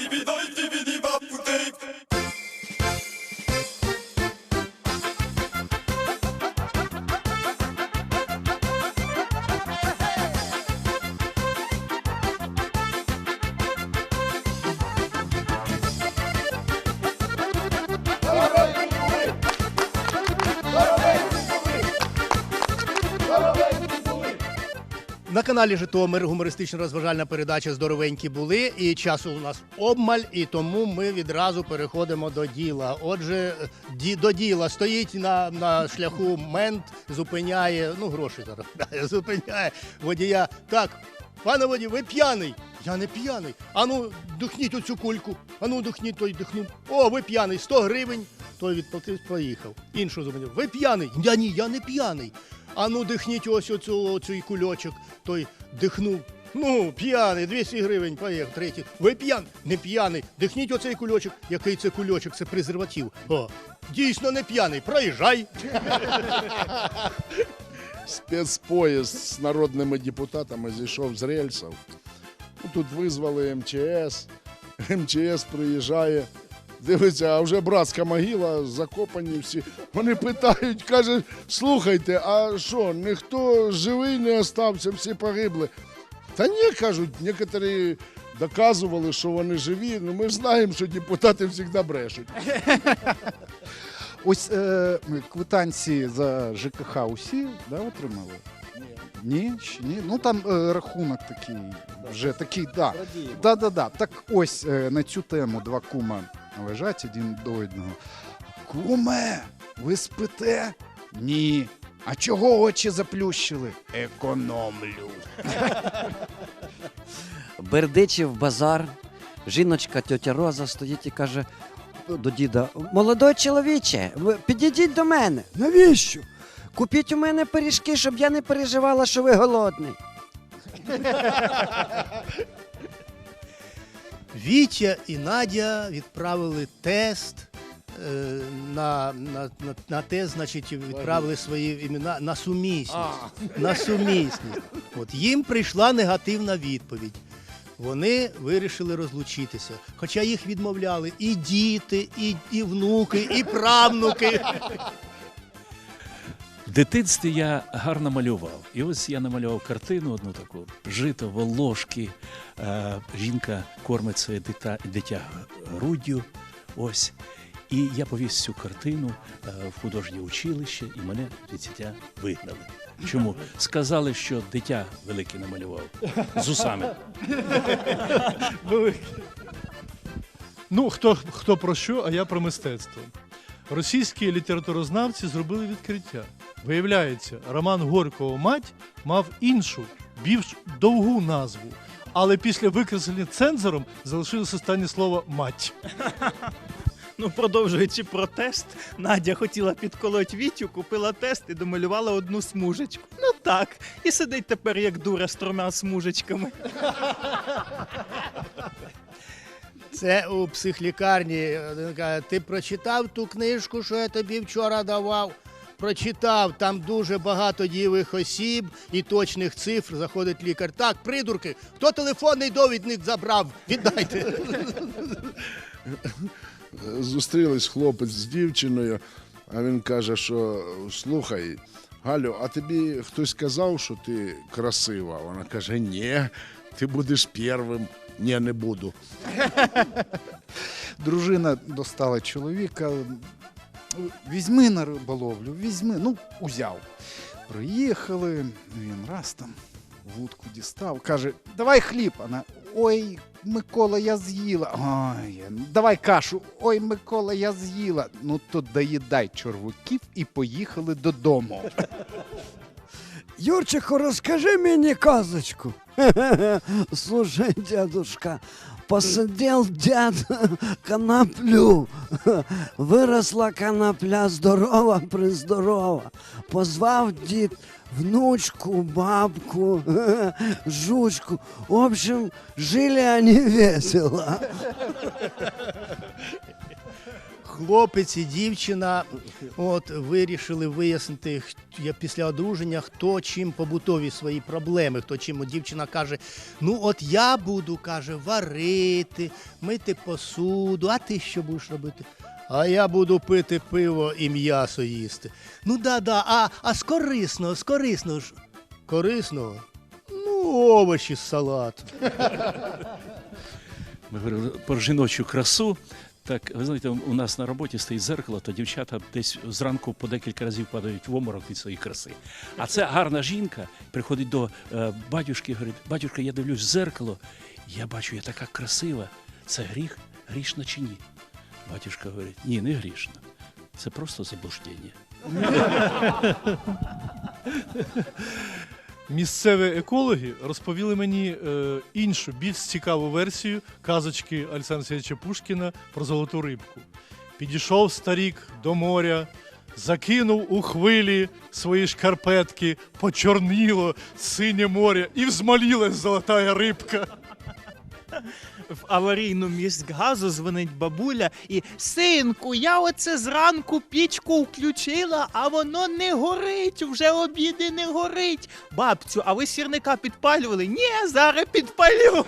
На каналі Житомир гумористично розважальна передача Здоровенькі були. І часу у нас обмаль, і тому ми відразу переходимо до діла. Отже, ді, до діла стоїть на, на шляху мент, зупиняє, ну гроші заробляє, зупиняє водія. Так, пане водій, ви п'яний. Я не п'яний. Ану, духніть оцю кульку. Ану, духніть, той дихнув. О, ви п'яний, 100 гривень. Той відплатив, поїхав. Іншого зупинив. Ви п'яний? Я ні, я не п'яний. Ану, дихніть ось оцю, оцей кульочок. Той дихнув. Ну, п'яний, 200 гривень, поїхав. Третій. Ви п'яний? Не п'яний. Дихніть оцей кульочок. Який це кульочок? Це презерватив. О, дійсно не п'яний. Проїжджай. спецпоїзд з народними депутатами зійшов з рельсів. Ну, Тут визвали МЧС. МЧС приїжджає. Дивиться, а вже братська могила, закопані всі. Вони питають, кажуть, слухайте, а що, ніхто живий не остався, всі погибли. Та ні, кажуть, некоторі доказували, що вони живі. Ну ми ж знаємо, що депутати завжди брешуть. Ось е, квитанції за ЖКХ усі да, отримали? Ні, ще ні. Ну там е, рахунок такий, вже такий, да. Да, да, да. Так ось е, на цю тему два кума лежать один до одного. Куме, ви спите? Ні. А чого очі заплющили? Економлю. Бердичів базар. Жіночка тьотя Роза стоїть і каже до діда: Молодой чоловіче, підійдіть до мене. Навіщо? Купіть у мене пиріжки, щоб я не переживала, що ви голодний. Вітя і Надя відправили тест. е, На, на, на, на тест, значить, відправили свої імена на сумісність. На сумісність. От їм прийшла негативна відповідь. Вони вирішили розлучитися. Хоча їх відмовляли і діти, і, і внуки, і правнуки. В дитинстві я гарно малював. І ось я намалював картину одну таку: жито, волошки. Е, жінка кормить своє дитя, дитя груддю. Ось. І я повіз цю картину е, в художнє училище, і мене дитя вигнали. Чому? Сказали, що дитя велике намалював з усами. Ну, хто, хто про що, а я про мистецтво. Російські літературознавці зробили відкриття. Виявляється, роман Горького Мать мав іншу, більш довгу назву. Але після викреслення цензором залишилось останнє слово мать. Ну, продовжуючи протест, Надя хотіла підколоть Вітю, купила тест і домалювала одну смужечку. Ну так, і сидить тепер як дура з трьома смужечками. Це у психлікарні. Ти прочитав ту книжку, що я тобі вчора давав? Прочитав, там дуже багато дієвих осіб і точних цифр. Заходить лікар. Так, придурки, хто телефонний довідник забрав? Віддайте. Зустрілись хлопець з дівчиною, а він каже, що слухай, Галю, а тобі хтось казав, що ти красива? Вона каже, ні, ти будеш першим. Ні, не буду. Дружина достала чоловіка. Візьми на риболовлю, візьми. Ну, узяв. Приїхали, він раз там вудку дістав, каже, давай хліб. Вона, ой, Микола, я з'їла. Ой, давай кашу. Ой, Микола, я з'їла. Ну то доїдай чорвуків і поїхали додому. Юрчику, розкажи мені казочку. Слушай, дедушка, посадил дед коноплю. Виросла конопля здорова, приздорова. Позвав дід внучку, бабку, жучку. В общем, жили они весело. Хлопець і дівчина от вирішили вияснити після одруження, хто чим побутові свої проблеми, хто чим. Дівчина каже: ну от я буду, каже, варити, мити посуду, а ти що будеш робити? А я буду пити пиво і м'ясо їсти. Ну да, да, а, а з корисного, з корисного ж. Корисного? Ну, овочі з салату. Ми говорили про жіночу красу. Так, ви знаєте, у нас на роботі стоїть зеркало, то дівчата десь зранку по декілька разів падають в оморок від своєї краси. А це гарна жінка приходить до е, батюшки, говорить, батюшка, я дивлюсь в зеркало, я бачу, я така красива. Це гріх, грішна чи ні? Батюшка говорить, ні, не грішна. Це просто заблуждення. Місцеві екологи розповіли мені е, іншу, більш цікаву версію казочки Олександра Сергійовича Пушкіна про золоту рибку. Підійшов старік до моря, закинув у хвилі свої шкарпетки, почорніло синє море і взмолілась золота рибка. В аварійну міськгазу дзвонить бабуля і синку, я оце зранку пічку включила, а воно не горить, вже обіди не горить. Бабцю, а ви сірника підпалювали? Ні, зараз підпалю.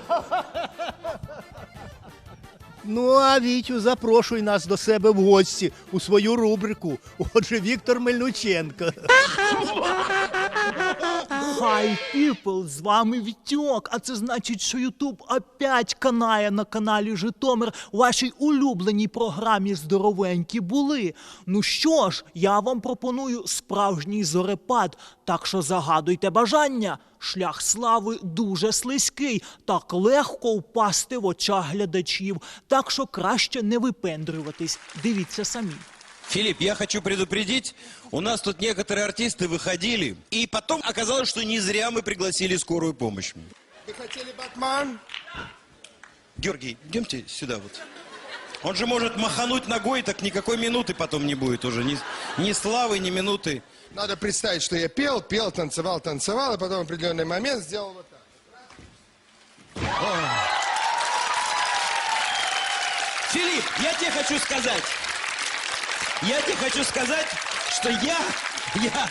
Ну, а Вітю, запрошуй нас до себе в гості у свою рубрику. Отже, Віктор Мельниченко. Хай піпл, з вами Вітьок, а це значить, що Ютуб опять канає на каналі Житомир у вашій улюбленій програмі Здоровенькі були. Ну що ж, я вам пропоную справжній зорепад, так що загадуйте бажання. Шлях слави дуже слизький, так легко впасти в очах глядачів, так що краще не випендрюватись. Дивіться самі. Филипп, я хочу предупредить, у нас тут некоторые артисты выходили, и потом оказалось, что не зря мы пригласили скорую помощь. Вы хотели Батман? Георгий, идемте сюда вот. Он же может махануть ногой, так никакой минуты потом не будет уже. Ни, ни славы, ни минуты. Надо представить, что я пел, пел, танцевал, танцевал, и потом в определенный момент сделал вот так. Филипп, я тебе хочу сказать. Я тебе хочу сказать, что я, я,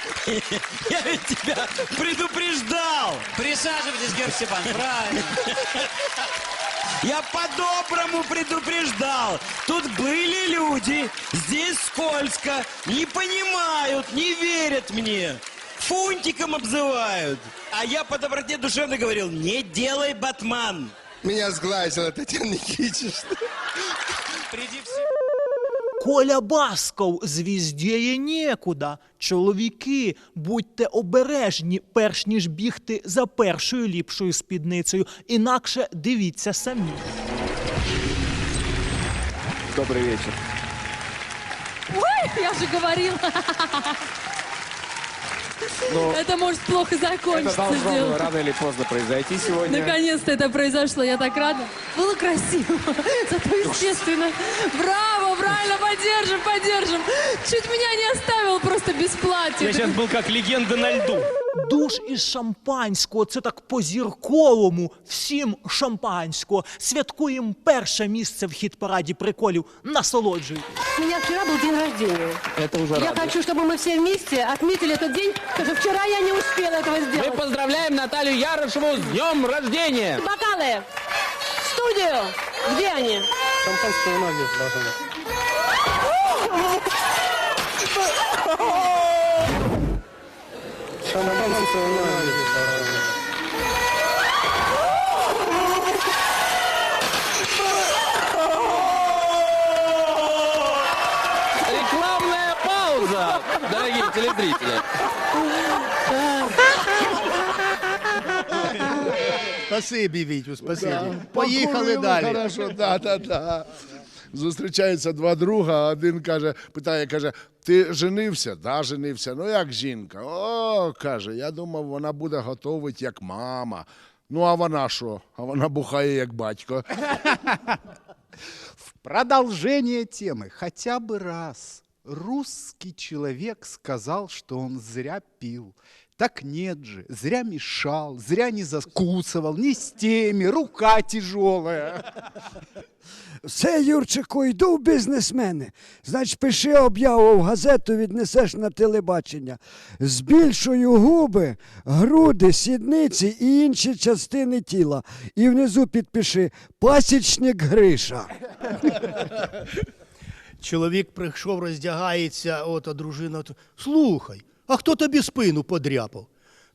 я ведь тебя предупреждал. Присаживайтесь, Георгий Степанович, правильно. Я по-доброму предупреждал. Тут были люди, здесь скользко, не понимают, не верят мне. Фунтиком обзывают. А я по доброте душевно говорил, не делай батман. Меня сглазила Татьяна Никитична. Приди в. Коля Басков звіздєє нікуди. Чоловіки, будьте обережні, перш ніж бігти за першою ліпшою спідницею. Інакше дивіться самі. Добрый вечер. Я же говорила. Ну, Это может плохо это закончиться. должно было сделка. рано или поздно произойти сегодня. Наконец-то это произошло, я так рада. Было красиво, зато естественно. Браво, правильно, поддержим, поддержим. Чуть меня не оставил просто без платья. Я сейчас был как легенда на льду. Душ із шампанського, це так по-зірковому. Всім шампанського. Святкуємо перше місце в хіт-параді приколів. Насолоджуйтесь. У меня вчера был день рождения. Это уже Я радует. хочу, чтобы мы все вместе отметили этот день, потому что вчера я не успела этого Мы сделать. поздравляем Наталью Ярошеву с днем рождения. Бокалы! В студию! Где они? Рекламная пауза, дорогие телезрители. Спасибі, Вітю, спасибі. Поїхали Покурили, далі. Хорошо, да, да, да. Зустрічаються два друга, один каже, питає, каже, ти женився? Да, женився. Ну як жінка? О, каже, я думав, вона буде готовить як мама. Ну, а вона що? А вона бухає як батько. Продолжение темы. Хотя бы раз русский человек сказал, что он зря пил. Так нет же, зря мешал, зря не закусывал, не с теми, рука тяжелая. Все, Юрчику, йду в бізнесмени. Значить, пиши об'яву в газету, віднесеш на телебачення. Збільшую губи, груди, сідниці і інші частини тіла. І внизу підпиши пасічник Гриша. Чоловік прийшов, роздягається, от, а дружина. Слухай, а хто тобі спину подряпав?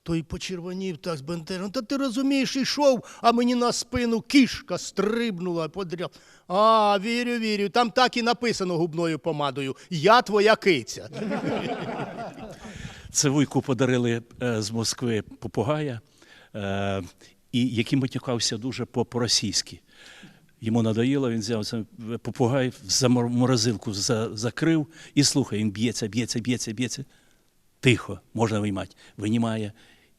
Той почервонів так збентежено. Та ти розумієш, йшов, а мені на спину кішка стрибнула, подряп. А, вірю, вірю. Там так і написано губною помадою. Я твоя киця. Це вуйку подарили е, з Москви попугая, е, і який матюкався дуже по- по-російськи. Йому надоїло, він взяв попугай, в замор- морозилку закрив і слухає, він б'ється, б'ється, б'ється, б'ється. Тихо, можна виймати. Винімає.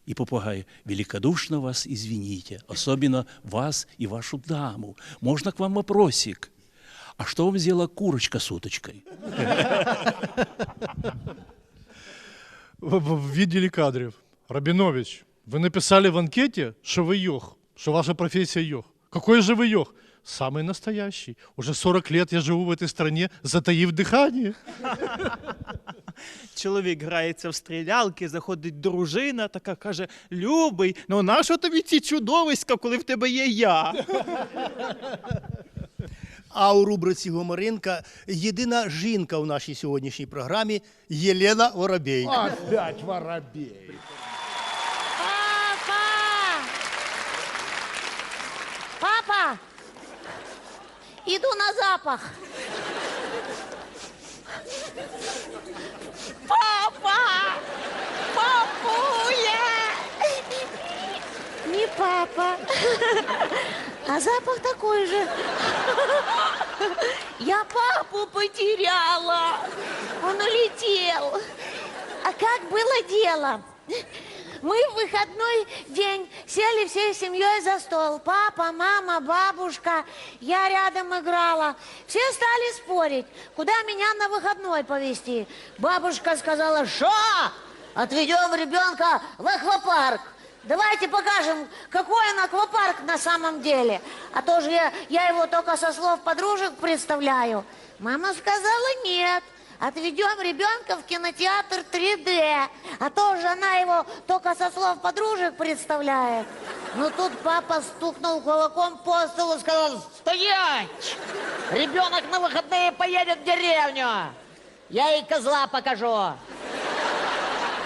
І попугай, великодушно вас извините, особенно вас и вашу даму. Можно к вам вопросик? А что вам сделала курочка с уточкой? В, в, в відділі кадрів. Рабінович, ви написали в анкеті, що ви йох, що ваша професія йох. Какой же вы йох? Самый настоящий. Уже 40 лет я живу в этой стране, затаив дыхание. Чоловік грається в стрілялки, заходить дружина, така каже: Любий, ну нащо тобі ці чудовиська, коли в тебе є я? А у рубриці Гоморинка єдина жінка в нашій сьогоднішній програмі Єлена Воробей. Опять воробей. Папа! Папа! Иду на запах. Папа! Папуля! Не папа, а запах такой же. Я папу потеряла. Он улетел. А как было дело? Мы в выходной день сели всей семьей за стол. Папа, мама, бабушка. Я рядом играла. Все стали спорить, куда меня на выходной повезти. Бабушка сказала, что? Отведем ребенка в аквапарк. Давайте покажем, какой он аквапарк на самом деле. А то же я, я его только со слов подружек представляю. Мама сказала нет. Отведем ребенка в кинотеатр 3D. А то же она его только со слов подружек представляет. Но тут папа стукнул кулаком по столу и сказал, стоять! Ребенок на выходные поедет в деревню. Я ей козла покажу.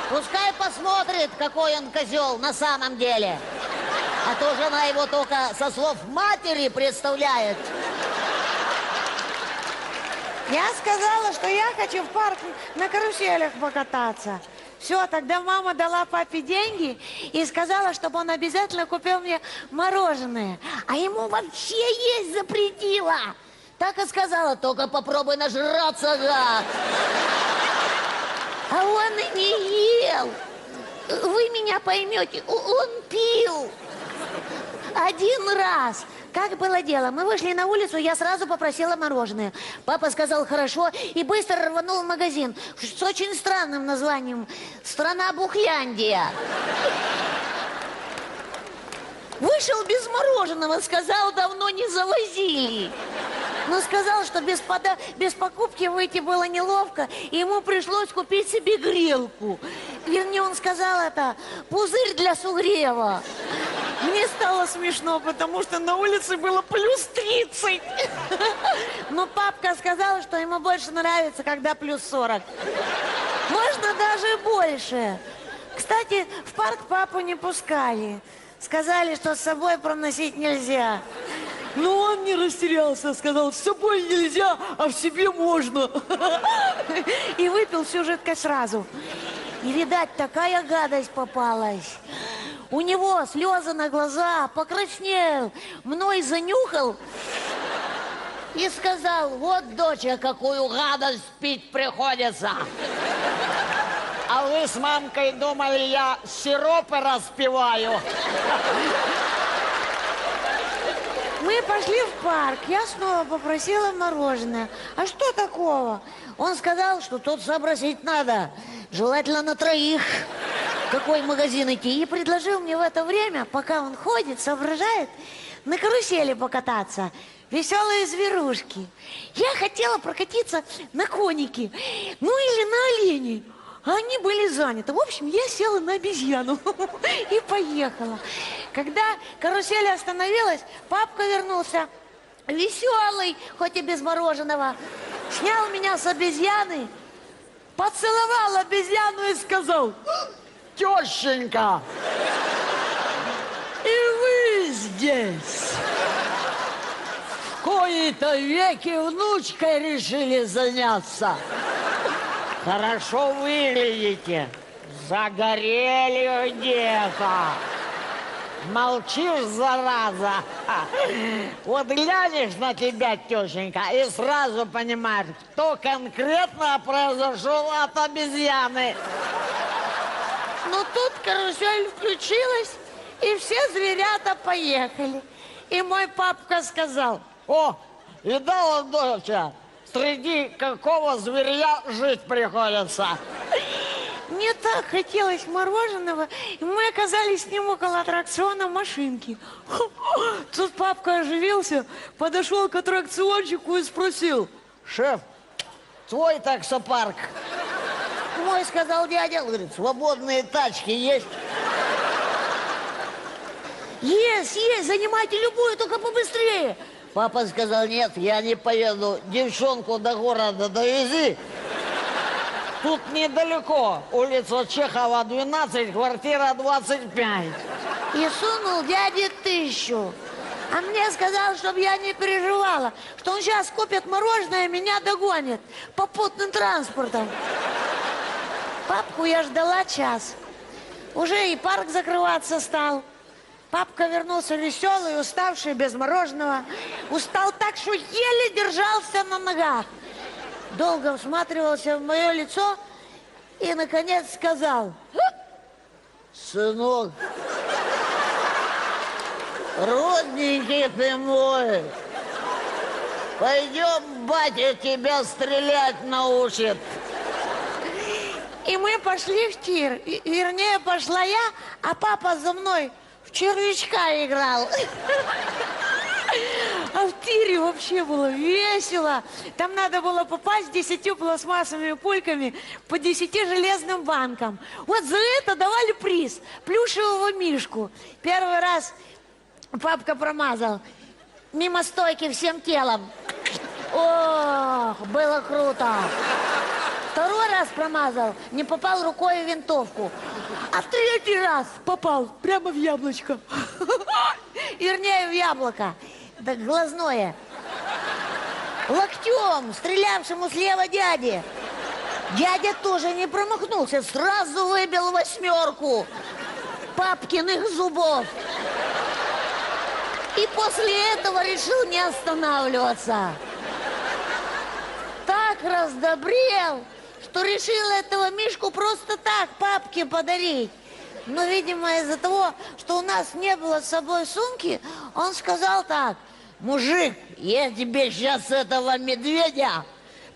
Пускай посмотрит, какой он козел на самом деле. А то же она его только со слов матери представляет. Я сказала, что я хочу в парк на каруселях покататься. Все, тогда мама дала папе деньги и сказала, чтобы он обязательно купил мне мороженое. А ему вообще есть запретила. Так и сказала, только попробуй нажраться, гад. А он и не ел. Вы меня поймете, он пил. Один раз. Как было дело? Мы вышли на улицу, я сразу попросила мороженое. Папа сказал хорошо и быстро рванул в магазин с очень странным названием «Страна Бухляндия». Вышел без мороженого, сказал, давно не завозили. Но сказал, что без, пода- без покупки выйти было неловко, и ему пришлось купить себе грелку. Вернее, он сказал это пузырь для сугрева. Мне стало смешно, потому что на улице было плюс 30. Но папка сказала, что ему больше нравится, когда плюс 40. Можно даже больше. Кстати, в парк папу не пускали. Сказали, что с собой проносить нельзя. Но он не растерялся, сказал, с собой нельзя, а в себе можно. И выпил всю жидкость сразу. И, видать, такая гадость попалась. У него слезы на глаза, покраснел, мной занюхал и сказал, вот, доча, какую гадость пить приходится. А вы с мамкой думали, я сиропы распиваю. Мы пошли в парк. Я снова попросила мороженое. А что такого? Он сказал, что тут сообразить надо. Желательно на троих. какой магазин идти, и предложил мне в это время, пока он ходит, соображает, на карусели покататься. Веселые зверушки. Я хотела прокатиться на конике, ну или на олене. А они были заняты. В общем, я села на обезьяну и поехала. Когда карусель остановилась, папка вернулся веселый, хоть и без мороженого. Снял меня с обезьяны, поцеловал обезьяну и сказал, тещенька, и вы здесь. В кои-то веки внучкой решили заняться. Хорошо выглядите. Загорели где-то. Молчишь, зараза. Вот глянешь на тебя, тещенька, и сразу понимаешь, кто конкретно произошел от обезьяны. Но тут карусель включилась, и все зверята поехали. И мой папка сказал, о, видала, доча, среди какого зверя жить приходится. Мне так хотелось мороженого, и мы оказались с ним около аттракциона машинки. Тут папка оживился, подошел к аттракциончику и спросил, шеф, твой таксопарк? Мой, сказал дядя, говорит, свободные тачки есть? Есть, есть, занимайте любую, только побыстрее. Папа сказал, нет, я не поеду, девчонку до города довези. Тут недалеко, улица Чехова, 12, квартира 25. И сунул дяде тысячу. А мне сказал, чтобы я не переживала, что он сейчас купит мороженое и меня догонит попутным транспортом. Папку я ждала час. Уже и парк закрываться стал. Папка вернулся веселый, уставший, без мороженого. Устал так, что еле держался на ногах. Долго всматривался в мое лицо и, наконец, сказал, «Сынок, родненький ты мой, пойдем, батя тебя стрелять научит». И мы пошли в тир. Вернее, пошла я, а папа за мной червячка играл. А в тире вообще было весело. Там надо было попасть десятью пластмассовыми пульками по десяти железным банкам. Вот за это давали приз. Плюшевого мишку. Первый раз папка промазал. Мимо стойки всем телом. Ох, было круто. Второй раз промазал, не попал рукой в винтовку. А третий раз попал прямо в яблочко. Вернее, в яблоко. Да глазное. Локтем, стрелявшему слева дяде. Дядя тоже не промахнулся, сразу выбил восьмерку папкиных зубов. И после этого решил не останавливаться. Так раздобрел, что решил этого Мишку просто так папке подарить. Но, видимо, из-за того, что у нас не было с собой сумки, он сказал так. Мужик, я тебе сейчас этого медведя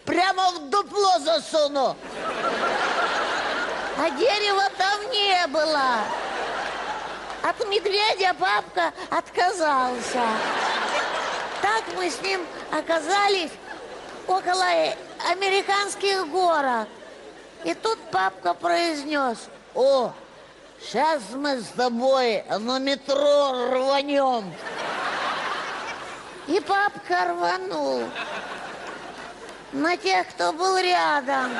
прямо в дупло засуну. А дерева там не было. От медведя папка отказался. Так мы с ним оказались около американских горок. И тут папка произнес, о, сейчас мы с тобой на метро рванем. И папка рванул на тех, кто был рядом.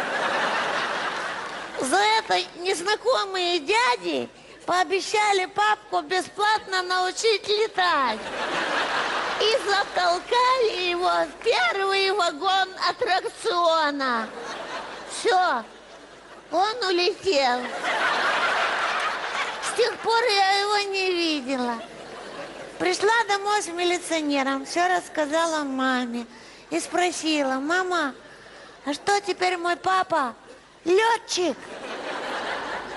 За это незнакомые дяди пообещали папку бесплатно научить летать. И затолкали его в первый вагон аттракциона. Все, он улетел. С тех пор я его не видела. Пришла домой с милиционером, все рассказала маме. И спросила, мама, а что теперь мой папа? Летчик?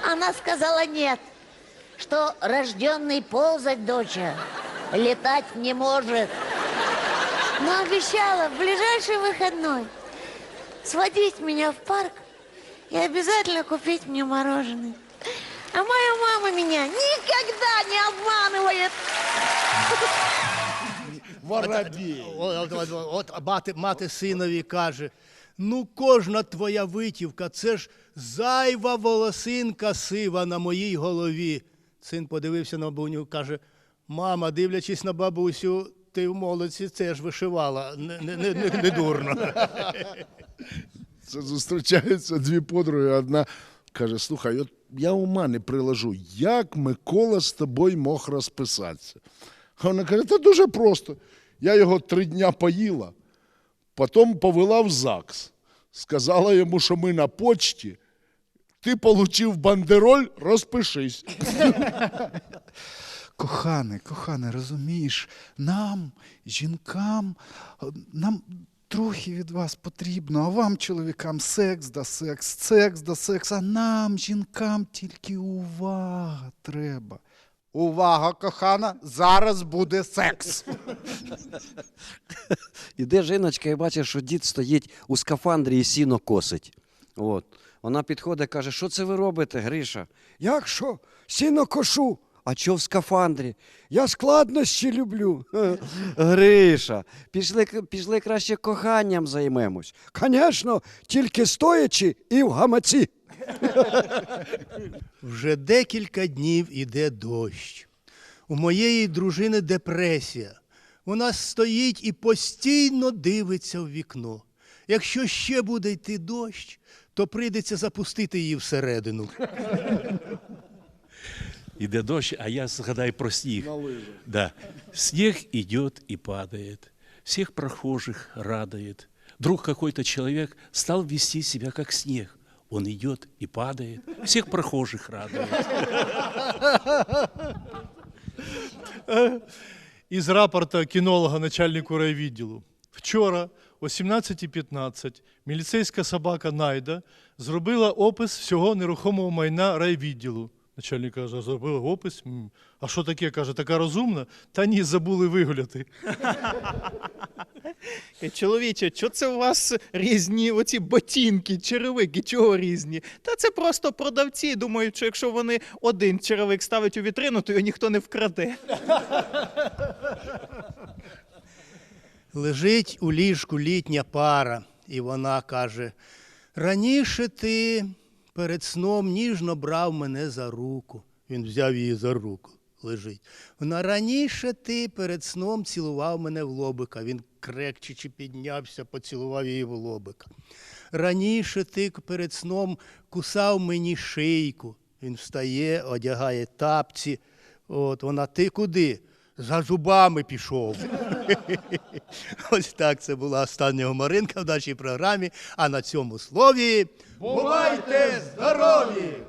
Она сказала нет, что рожденный ползать доча летать не может. Но обещала в ближайший выходной сводить меня в парк и обязательно купить мне мороженое. А моя мама меня никогда не обманывает. Воробей. От, от, от, от мати, мати синові каже: ну, кожна твоя витівка, це ж зайва волосинка сива на моїй голові. Син подивився на бабуню, каже: мама, дивлячись на бабусю, ти в молодці теж вишивала. Не, не, не, не, дурно. Це зустрічаються дві подруги. Одна каже: слухай, от я ума не приложу, як Микола з тобою мог розписатися. А вона каже, та дуже просто. Я його три дня поїла, потім повела в ЗАГС. Сказала йому, що ми на почті. Ти получив бандероль, розпишись. Кохане, кохане, розумієш, нам, жінкам, нам трохи від вас потрібно, а вам, чоловікам, секс да секс, секс да секс, а нам, жінкам, тільки увага треба. Увага, кохана, зараз буде секс. Іде жіночка і бачить, що дід стоїть у скафандрі і сіно косить. От. Вона підходить каже, що це ви робите, Гриша? Як що? Сіно кошу. А чого в скафандрі? Я складнощі люблю. Гриша, пішли, пішли краще коханням займемось. Звісно, тільки стоячи і в гамаці. Вже декілька днів іде дощ. У моєї дружини депресія. Вона стоїть і постійно дивиться в вікно. Якщо ще буде йти дощ, то прийдеться запустити її всередину. Іде дощ, а я згадаю про сніг. Да. Снег идет и падает. Всех прохожих радует. Вдруг какой-то человек стал вести себя как снег. Он идет и падает. Всех прохожих радует. Із рапорта кінолога начальнику райвідділу. Вчора о 17.15 міліцейська собака Найда зробила опис всього нерухомого майна райвідділу. Начальник каже, зробила опис. А що таке? каже, така розумна? Та ні, забули вигуляти. Е, Чоловіче, що це у вас різні оці ботинки, черевики, чого різні? Та це просто продавці думають, що якщо вони один черевик ставить у вітрину, то його ніхто не вкраде. Лежить у ліжку літня пара, і вона каже: раніше ти перед сном ніжно брав мене за руку. Він взяв її за руку, лежить. Вона раніше ти перед сном цілував мене в лобика. Він крекчучи піднявся, поцілував її в лобика. Раніше ти перед сном кусав мені шийку. Він встає, одягає тапці. От вона, ти куди? За зубами пішов. Ось так це була остання гуморинка в нашій програмі. А на цьому слові бувайте здорові!